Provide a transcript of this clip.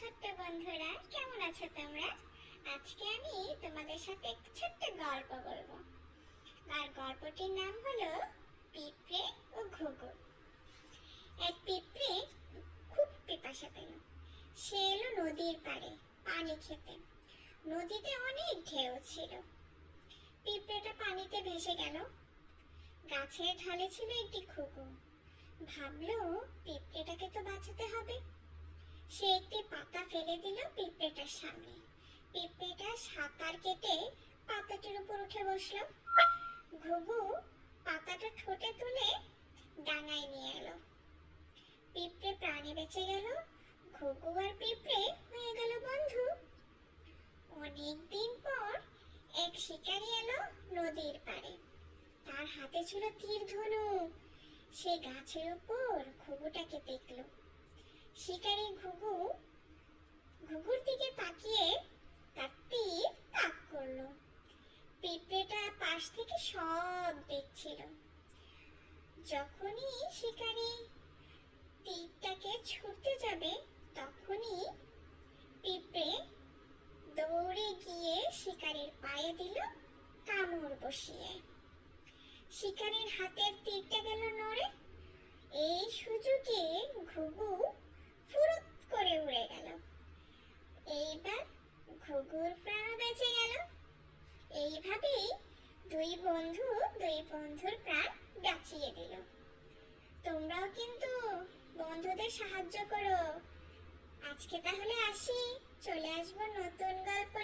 ছোট্ট বন্ধুরা, কেমন আছো তোমরা? আজকে আমি তোমাদের সাথে ছোট্ট গল্প বলব। আর গল্পটির নাম হলো পিঁপড়ে ও ঘুঘু। এক পিঁপড়ে খুব পিপাসা পেল। সে এলো নদীর পাড়ে পানি খেতে। নদীতে অনেক ঢেউ ছিল। পিঁপড়েটা পানিতে ভেসে গেল। গাছের ঢালে ছিল একটি ঘুঘু। ভাবলো, পিঁপড়েটাকে তো বাঁচাতে হবে। সে একটি পাতা ফেলে দিল পিঁপড়েটার সামনে। পিঁপড়েটা সাঁতার কেটে পাতাটির উপর উঠে বসল। ঘুঘু পাতাটা ঠোঁটে তুলে ডাঙায় নিয়ে এলো। পিঁপড়ে প্রাণে বেঁচে গেল। ঘুঘু আর পিঁপড়ে হয়ে গেল বন্ধু। অনেক দিন পর এক শিকারি এলো নদীর পাড়ে। তার হাতে ছিল তীর ধনুক। সে গাছের উপর ঘুঘুটাকে দেখল। শিকারি ঘুঘু, ঘুঘুর দিকে তাকিয়ে তার তীর তাক করল। পিঁপড়েটা পাশ থেকে সব দেখছিল। যখনই শিকারি তীরটাকে ছুটতে যাবে, তখনই পিঁপড়ে দৌড়ে গিয়ে শিকারির পায়ে দিল কামড় বসিয়ে। শিকারির হাতের তীরটা গেল নড়ে। এই সুযোগে ঘুঘু করে উড়ে গেল। এইবার ঘুঘুর প্রাণও বেঁচে গেল। এইভাবেই দুই বন্ধু দুই বন্ধুর প্রাণ বাঁচিয়ে দিল। তোমরাও কিন্তু বন্ধুদের সাহায্য করো। আজকে তাহলে আসি, চলে আসব নতুন গল্প